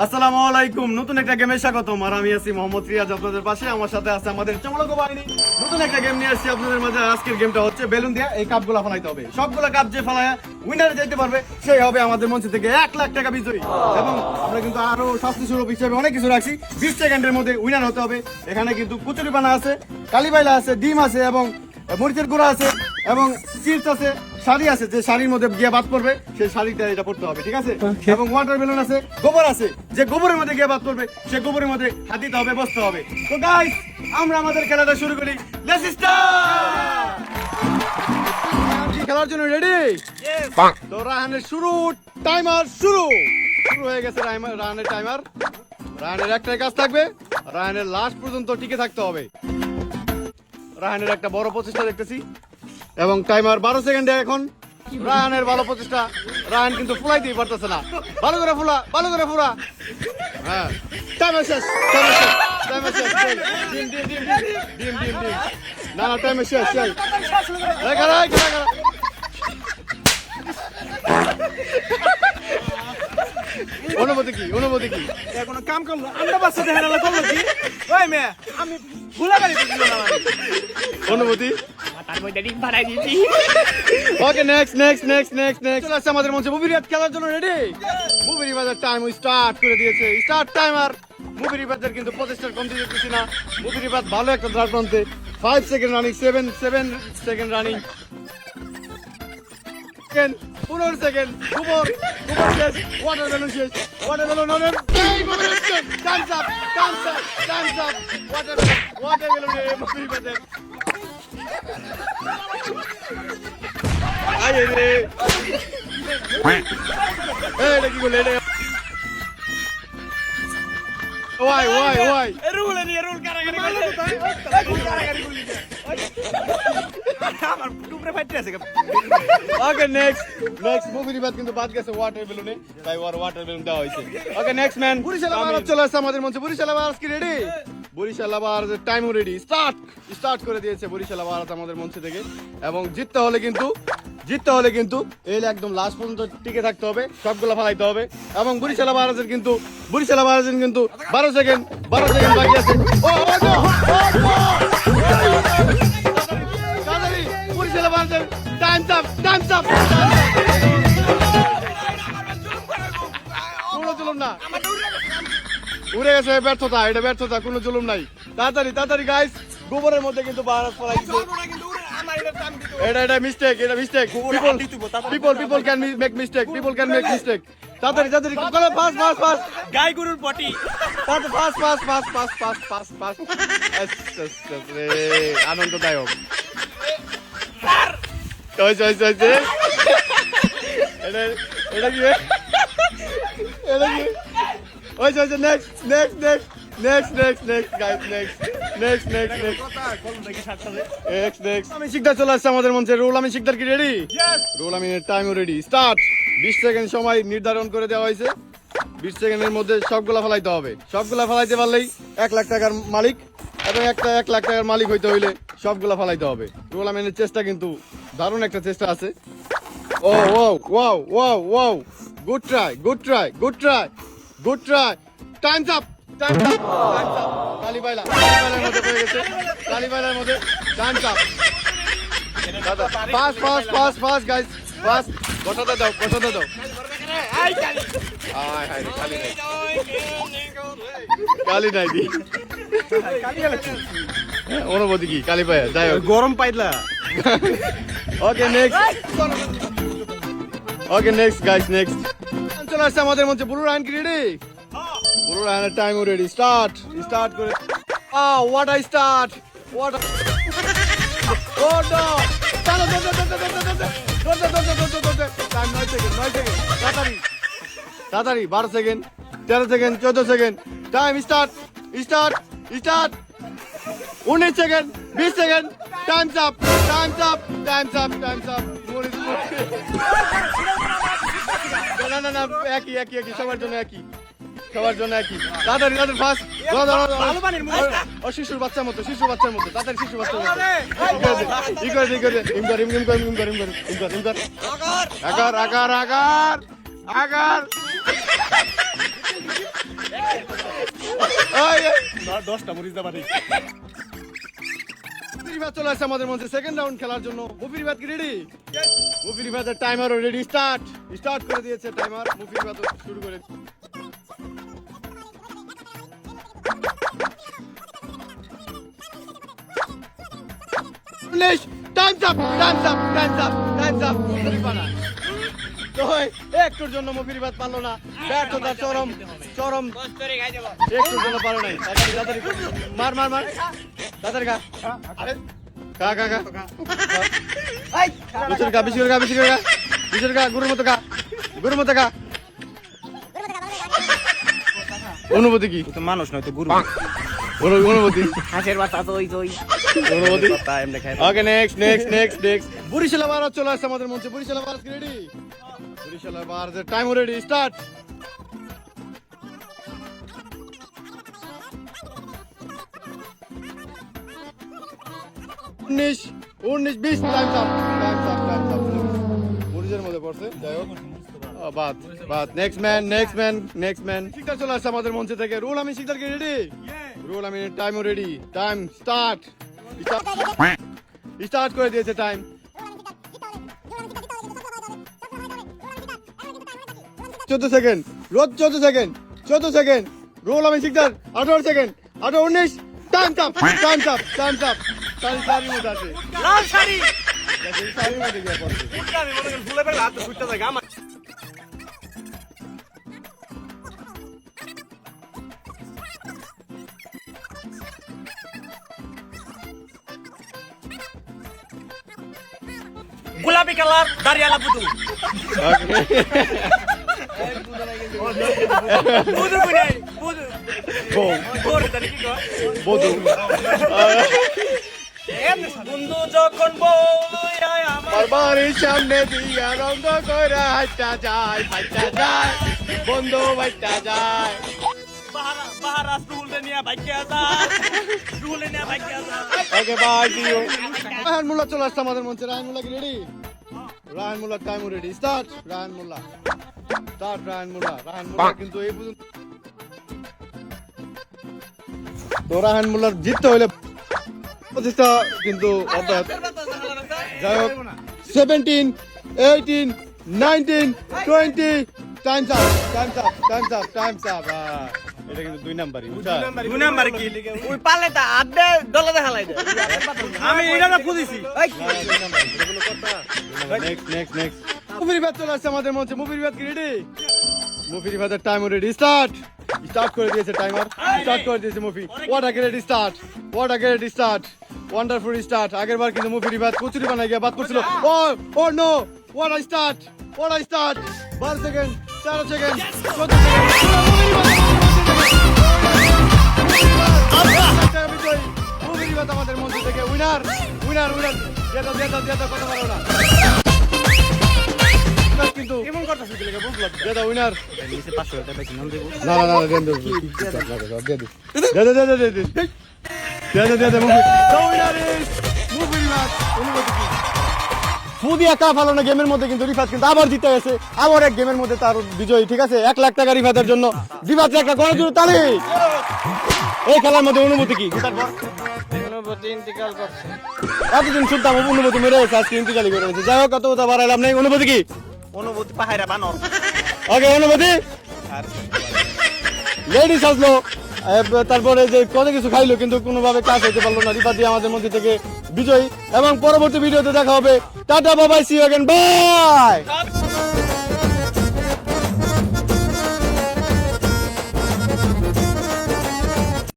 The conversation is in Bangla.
আসসালামু আলাইকুম একটা উইনারে যেতে পারবে, সেই হবে আমাদের মঞ্চ থেকে এক লাখ টাকা এবং আমরা কিন্তু আরও শাস্তি অনেক কিছু রাখছি। মধ্যে উইনার হতে হবে। এখানে কিন্তু কুচুরি পানা আছে, কালীবাইলা আছে, ডিম আছে, এবং মরিচের গুঁড়া আছে, এবং চিপস আছে। শাড়ি আছে যে শাড়ির মধ্যে গিয়ে বাদ পড়বে সেই শাড়িটা এটা পড়তে হবে ঠিক আছে? এবং ওয়াটার বেলুন আছে গোবর আছে যে গোবরের মধ্যে গিয়ে বাদ পড়বে সে গোবরের মধ্যে হাত দিতে হবে বসতে হবে। তো গাইস আমরা আমাদের খেলাটা শুরু করি। খেলার জন্য রেডি তো রাহানের শুরু টাইমার শুরু। শুরু হয়ে গেছে রাহানের টাইমার রাহানের একটাই কাজ থাকবে রাহানের লাস্ট পর্যন্ত টিকে থাকতে হবে। রাহানের একটা বড় প্রচেষ্টা দেখতেছি। এবং টাইমার বারো সেকেন্ডে এখন রাহানের ভালো প্রচেষ্টা। রাহান কিন্তু ফুলাইতেই পারতেছে না। ভালো করে ফুলা ভালো করে ফুলা। হ্যাঁ। টাইমার শেষ টাইমার শেষ টাইমার শেষ ডিম ডিম ডিম ডিম ডিম ডিম ডিম। না না টাইমার শেষ শেষ রেখা রেখা রেখা অনুভূতি কি অনুভূতি কি? কোনো কাম করল? আমরা বাচ্চা দেখে করল কি? ওই মেয়ে আমি ভুলা গাড়ি অনুভূতি? Okay next next next next next চলে আসছে আমাদের মঞ্চে মুভি রিয়াজ খেলার জন্য রেডি মুভি টাইম স্টার্ট করে দিয়েছে। স্টার্ট টাইমার মুভি রিভাজের কিন্তু প্রচেষ্টার কমতি দেখতেছি না। মুভি ভালো একটা ধার প্রান্তে। Five second running seven seven second running second পনেরো সেকেন্ড গোবর গোবর শেষ। Aye ni. Eh, lagi gulele. Why, why, why? Rule ni rule kara kari. Malu tu tak? Kara kari gulele. আমার টুকরে ফাইটে আছে ওকে নেক্সট নেক্সট মুভির বাদ কিন্তু বাদ গেছে ওয়াটার বেলুনে তাই ওর ওয়াটার বেলুন দেওয়া হয়েছে ওকে নেক্সট ম্যান পুরি শালা মারাত চলে আসছে আমাদের মঞ্চে পুরি শালা আজকে রেডি বরিশাল আবার টাইম রেডি স্টার্ট স্টার্ট করে দিয়েছে বরিশাল আবার আমাদের মঞ্চ থেকে এবং জিততে হলে কিন্তু জিততে হলে কিন্তু এই একদম লাস্ট পর্যন্ত টিকে থাকতে হবে সবগুলো ফালাইতে হবে এবং বরিশাল আবারাজের কিন্তু বরিশাল আবারাজের কিন্তু বারো সেকেন্ড বারো সেকেন্ড বাকি আছে Barishal times up times up জুলুম না উড়ে গেছে ব্যর্থতা এটা ব্যর্থতা কোনো জুলুম নাই। তাড়াতাড়ি তাড়াতাড়ি গাইস গোবরের মধ্যে কিন্তু বারাজ পড়াই দিচ্ছে এটা এটা মিস্টেক এটা mistake people people can make mistake people can make mistake তাড়াতাড়ি তাড়াতাড়ি করো ফাস্ট ফাস্ট ফাস্ট গাই গরুর potty fast fast fast fast fast fast fast রে আনন্দদায়ক। ওই ওই যে এটা এটা কি এটা কি? ওই ওই next next next next next next guys next next next next next next আমি শিকদার চলে আসছে আমাদের মঞ্চে। রোল আমি শিকদার কি ready Ruhul Amin time ready start বিশ সেকেন্ড সময় নির্ধারণ করে দেওয়া হয়েছে। বিশ সেকেন্ডের মধ্যে সবগুলা ফেলাইতে হবে। সবগুলা ফেলাইতে পারলেই এক লাখ টাকার মালিক এবং একটা এক লাখ টাকার মালিক হইতে হইলে সবগুলা ফেলাইতে হবে। রোল আমিনের চেষ্টা কিন্তু দারুণ একটা চেষ্টা আছে। ও ও wow wow wow good try good try good try good try times up times up times up কালীবাইলা কালীবাইলার মধ্যে পড়ে গেছে। কালীবাইলার মধ্যে। Times up fast fast fast fast guys fast গোটাতে দাও গোটাতে দাও। আয় হায় কালি নাই কালি নাই দি হ্যাঁ, অনুভূতি কি কালী পায়া যাই হোক গরম পাইলা okay next okay next guys next চলে আসছে আমাদের মধ্যে বুড়ো রায়ন কি রেডি বুড়ো রায়নের টাইম রেডি স্টার্ট স্টার্ট করে আ what I start what time নয় তাড়াতাড়ি বারো সেকেন্ড তেরো সেকেন্ড চোদ্দ second time start start start উনিশ সেকেন্ড বিশ second times up times up times up times up না না না একই একই একই সবার জন্য একই। সবার জন্য একই। তাড়াতাড়ি তাড়াতাড়ি ফার্স্ট ভালো পানির মুখ। ও শিশুর বাচ্চার মতো শিশুর বাচ্চার মতো তাড়াতাড়ি শিশুর বাচ্চার মতো। ই করে ই করে ইম কর ইম ইম কর ইম কর ইম কর ইম কর ইম কর। আগার। আগার আগার আগার ওই, ওই। দশটা মরিচ দাবা নেই। চলে আসছে আমাদের মধ্যে সেকেন্ড রাউন্ড খেলার জন্য। মুফির ভাত কি রেডি মুফির ভাতের টাইমারও রেডি স্টার্ট স্টার্ট করে দিয়েছে টাইমার মুফির ভাত শুরু করে times up times up times up times up একটুর জন্য মুফির ভাত পারল না। ব্যর্থতা চরম চরম। একটুর জন্য পারো নাই। মার মার মার। দাদার গা আরে খা খা খা বিচুর খা বিচুর খা বিচুর খা বিচুর খা গুরুর মতো খা গুরুর মতো খা অনুভূতি কি? তো মানুষ নয় তো গুরু। অনু- অনুভূতি? হাঁসের বাচ্চা তো ওই তো ওই। অনুভূতি? Okay next next next next Barishal চলে আসছে আমাদের মঞ্চে। বরিশাল আবার রেডি বরিশাল আবার টাইম রেডি স্টার্ট উনিশ উনিশ, বিশ time up time up time up বরিশালের মধ্যে পড়ছে, যাই হোক। বাদ বাদ। Next man next man next man Sikdar চলে আসছে আমাদের মঞ্চে থেকে। রুল আমি শিকদার কি ready Ruhul Amin time ready time start start করে দিয়েছে টাইম চোদ্দ সেকেন্ড রোজ চোদ্দ সেকেন্ড চোদ্দ সেকেন্ড রোল আমি শিকদার, আঠারো সেকেন্ড আঠারো, উনিশ। টাইম চাপ টাইম চাপ টাইম চাপ চারি চারি মধ্যে আছে লাল শাড়ি চারির মধ্যে গিয়ে পড়ছে আমি মনে করি ফুলে পেলে হাত ছুটতে থাকে আমার গোলাপি কালার দাঁড়িয়ালা পুতু পুতু কোনাই পুতু বউ তোর জানি কি কয় বধু বন্ধু যখন আমার সামনে দিয়া রঙ্গ করে হাইটা যায় ফাইটা যায় বন্ধু বাইটা যায় বাহারা বাহারা স্কুলে নিয়ে ভাগ্যা যা স্কুলে নিয়ে ভাগ্যা যা ওকে বাই মোল্লা চলে আসছে আমাদের মঞ্চে। রায়হান মোল্লা কি ready Raihan Molla time ready start Raihan Molla start Raihan Molla Raihan Molla কিন্তু এই পর্যন্ত তো রায়হান মোল্লার জিততে হইলে প্রচেষ্টা কিন্তু অব্যাহত যাই হোক seventeen eighteen nineteen twenty times up times up times up times up এটা কিন্তু দুই নাম্বারই দুই নাম্বার কি? ওই পালে তা আড্ডে দলে দেখা লাই আমি এটা না খুঁজেছি। নেক্সট নেক্সট নেক্সট মুভির ব্যাট চলে আসছে আমাদের মঞ্চে। মুভির ব্যাট কি রেডি মুভির ব্যাটের টাইম রেডি স্টার্ট স্টার্ট করে দিয়েছে টাইমার স্টার্ট করে দিয়েছে movie. What a great start what a great start wonderful start আগের বার কিন্তু মুভির ব্যাট কচুরি বানাই গিয়ে বাদ করছিল ও ও no what I start what I start বারো সেকেন্ড তেরো সেকেন্ড আমাদের মঞ্চ থেকে উইনার উইনার উইনার কথা বলো না কিন্তু এমন কথা শুনতে লেগে বুঝলাম দিয়ে দাও উইনার নিচে 500 টাকা বেশি নাম দেব না না না দেন দে দে দে মুভি অনুমতি কি গেমের মধ্যে কিন্তু রিফাত কিন্তু আবার জিতে গেছে। আবার এক গেমের মধ্যে তার বিজয় ঠিক আছে? এক লাখ টাকা রিফাতের জন্য। রিফাত একটা গণে জুড়ে তালি! এই খেলার মধ্যে অনুমতি কি? অনুভূতি করছে। এতদিন শুনতাম অনুমতি মেরে গেছে আজকে ইন্তিকালি করে গেছে যাই হোক কত কথা বাড়াইলাম নেই। অনুমতি কি? অনুভূতি পাহাড়া বানর। ওকে অনুমতি লেডিস আসলো। তারপরে যে কত কিছু খাইলো, কিন্তু কোনোভাবে কাজ হইতে পারল না। রিপা দিয়ে আমাদের মধ্যে থেকে বিজয়ী। এবং পরবর্তী ভিডিওতে দেখা হবে। টাটা বাবাই সি অ্যাগেন বাই